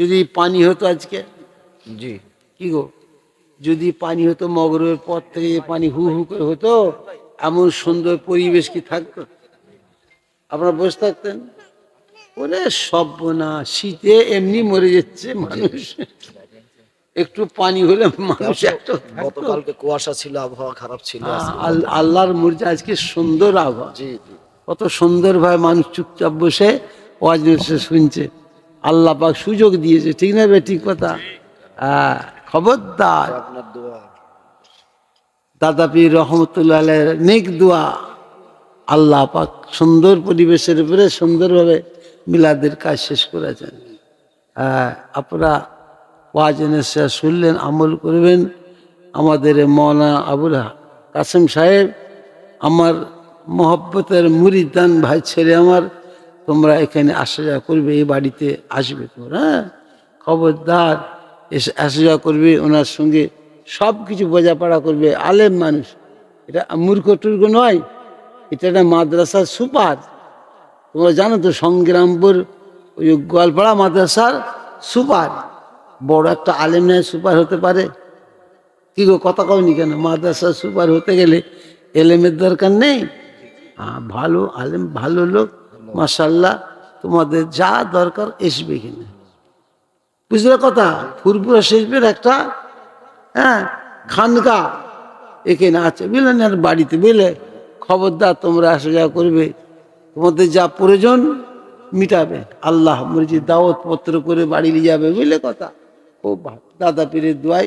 যদি পানি হতো আজকে? জি। কি গো? যদি পানি হতো মগরের পর থেকে যে পানি হু হু করে হতো এমন সুন্দর পরিবেশ কি থাকতো? আপনারা বসে থাকতেন? ওরে সব না শীতে এমনি মরে যাচ্ছে মানুষ। একটু পানি হলে মানুষ একটা। গতকালকে কুয়াশা ছিল আবহাওয়া খারাপ ছিল আল্লাহর মর্জি আজকে সুন্দর আবহাওয়া। কত সুন্দরভাবে মানুষ চুপচাপ বসে ওয়াজ শুনছে। আল্লাহ পাক সুযোগ দিয়েছে ঠিক না বে? ঠিক কথা? হ্যাঁ, খবরদার। আপনার দোয়া। দাদা পীর রহমতুল্লাহ নেক দোয়া। আল্লাহ পাক সুন্দর পরিবেশের উপরে সুন্দরভাবে মিলাদের কাজ শেষ করেছেন। হ্যাঁ, আপনারা ওয়াজ নসিহত শুনলেন আমল করবেন। আমাদের মৌলানা আবুল কাসেম সাহেব আমার মহব্বতের মুরিদান ভাই ছেলে আমার তোমরা এখানে আসা যাওয়া করবে, এই বাড়িতে আসবে তোমরা। হ্যাঁ? খবরদার, এসে আসা যাওয়া করবে, ওনার সঙ্গে সব কিছু বোঝাপড়া করবে, আলেম মানুষ। এটা মূর্খ টুর্খ নয়, এটা একটা মাদ্রাসার সুপার। তোমরা জানো তো, সংগ্রামপুর ওই গোয়ালপাড়া মাদ্রাসার সুপার। বড় একটা আলেম নয় সুপার হতে পারে। কি গো, কথা কওনি কেন? মাদ্রাসার সুপার হতে গেলে এলেমের দরকার নেই? ভালো, আলেম, ভালো লোক। মাসাল্লাহ তোমাদের যা দরকার আসবে কিনা বুঝলে কথা? ফুরপুরা শেষবের একটা হ্যাঁ খানকা এখানে আছে। বুঝলেন আর বাড়িতে বুঝলে? খবরদার তোমরা আসা যাওয়া করবে। তোমাদের যা প্রয়োজন মিটাবে। আল্লাহ মর্জি দাওয়াত পত্র করে বাড়ি নিয়ে যাবে। বুঝলে কথা? খুব দাদা পীরের দোয়াই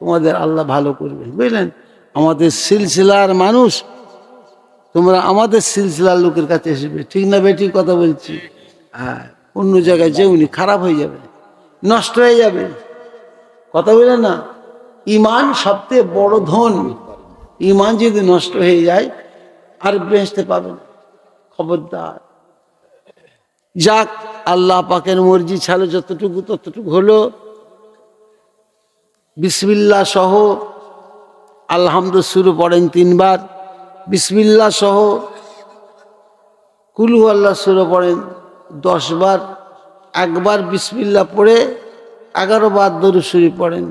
তোমাদের আল্লাহ ভালো করবে বুঝলেন? আমাদের সিলসিলার মানুষ তোমরা আমাদের সিলসিলার লোকের কাছে এসবে। ঠিক না বেটি কথা বলছি। হ্যাঁ অন্য জায়গায় যেউনি খারাপ হয়ে যাবে। নষ্ট হয়ে যাবে। কথা বলে না? ইমান সবচেয়ে বড় ধন। ইমান যদি নষ্ট হয়ে যায়, আর বেঁচতে পাবে না। খবরদার। যাক, আল্লাহ পাকের মর্জি ছাড়ো যতটুকু ততটুকু হলো। বিসমিল্লা সহ আলহামদু শুরু পড়েন তিনবার। বিসমিল্লা সহ কুলু আল্লাহ শুরু পড়েন দশবার একবার বিসমিল্লা পড়ে এগারো বার দরু শরীফ পড়েন।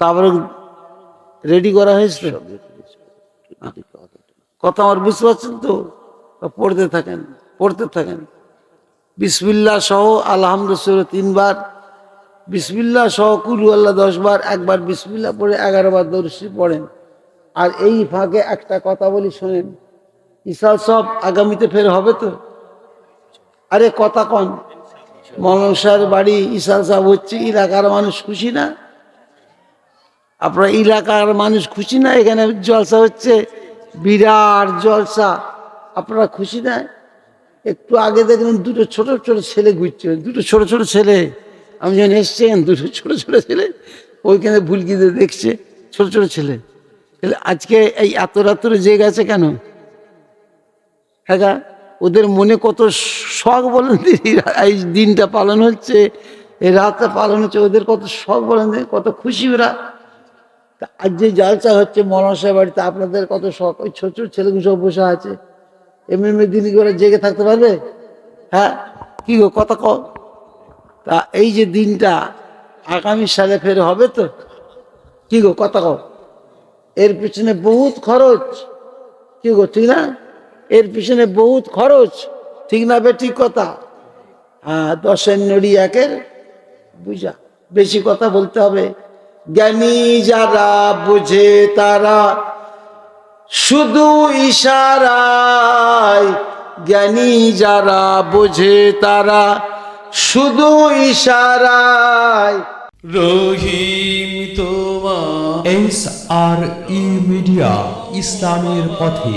তারপরে রেডি করা হয়েছে? কথা আমার বুঝতে পারছেন তো? পড়তে থাকেন পড়তে থাকেন। বিসমিল্লা সহ আলহামদুলিল্লাহ তিনবার, বিসমিল্লা সহ কুলু আল্লাহ দশবার একবার বিসমিল্লা পড়ে এগারো বার দর্শি পড়েন। আর এই ফাঁকে একটা কথা বলি শোনেন। ইসাল সব আগামীতে ফের হবে তো? আরে কথা কন। মনসার বাড়ি ইসাল সাহেব হচ্ছে, এলাকার মানুষ খুশি না? আপনার এলাকার মানুষ খুশি না? এখানে জলসা হচ্ছে, বিরাট জলসা। আপনারা খুশি না? একটু আগে দেখলেন দুটো ছোট ছোট ছেলে ঘুরছে। দুটো ছোট ছোট ছেলে। আমি যখন এসছেন দুটো ছোট ছোট ছেলে, ওইখানে ভুলকিতে দেখছে, ছোট ছোট ছেলে। তাহলে আজকে এই এত রাত্রে যে গেছে কেন? হ্যাঁ? ওদের মনে কত শখ বলেন এই দিনটা পালন হচ্ছে, এই রাতটা পালন হচ্ছে, ওদের কত শখ বলেন কত খুশি ওরা। আজ যে জালসা হচ্ছে মনসা বাড়িতে আপনাদের কত শখ? ওই ছোট ছোট ছেলেগুলো সব বসে আছে। এমনি এমনি দিন কি ওরা জেগে থাকতে পারবে? হ্যাঁ কি গো, কথা ক তা এই যে দিনটা, আগামী সালে ফের হবে তো? কি গো, কথা কও। এর পিছনে বহুত খরচ। কি গো, ঠিক না? এর পিছনে বহুত খরচ। ঠিক না বে, ঠিক কথা? হ্যাঁ দশের নড়ি একের। বুঝা? বেশি কথা বলতে হবে। জ্ঞানী যারা বুঝে তারা শুধু ইশারায়। জ্ঞানী যারা বোঝে তারা শুধু ইশারায়। রহিম তোমার এস আর ই মিডিয়া ইসলামের পথে।